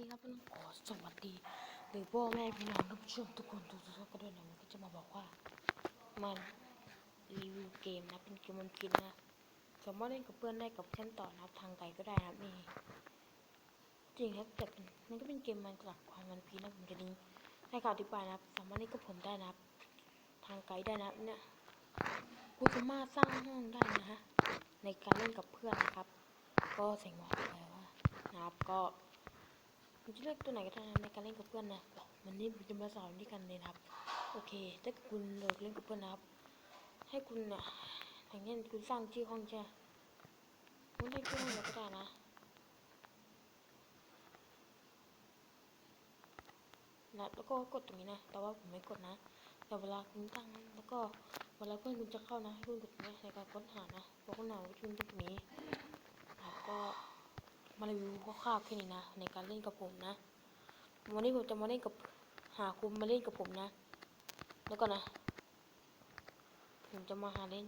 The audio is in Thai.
ีครับพี่น้องขอสวัสดี หรือพ่อแม่พี่น้องทุกช่วงทุกคนทุกทุกคนด้วยนะมันก็จะมาบอกว่า มันรีวิวเกมนะเป็นเกมมันกินนะสามารถเล่นกับเพื่อนได้กับเพื่อนต่อนับทางไกลก็ได้นะนี่จริงครับแต่เป็นมันก็เป็นเกมมันกลับความมันพีนะผมจะนี้ให้ข่าวอธิบายนะสามารถเล่นกับผมได้นับทางไกลได้นับเนี่ยกูสามารถสร้างห้องได้นะฮะในการเล่นกับเพื่อนนะครับ ก็เสียงบอกไปว่านะครับก็ ผมจะเลือกตัวไหนก็ได้ในการเล่นกับเพื่อนนะวันนี้ผมจะมาสอนด้วยกันเลยครับ โอเค ถ้าคุณเลิกเล่นกับเพื่อนนะครับ ให้คุณเนี่ยอย่างเช่นคุณสร้างชื่อห้องใช่คุณเล่นชื่อห้องก็ได้นะนะแล้วก็กดตรงนี้นะ แต่ว่าผมไม่กดนะ แต่เวลาคุณตั้งแล้วก็เวลาเพื่อนคุณจะเข้านะให้คุณกดตรงนี้ในการค้นหานะพอค้นหาก็จะเป็นตรงนี้แล้วก็ มารีวิวคร่าวๆแค่นี้นะ ในการเล่นกับผมนะวันนี้ผมจะมาเล่นกับหาคุณมาเล่นกับผมนะ แล้วก็นะ ผมจะมาหาเล่น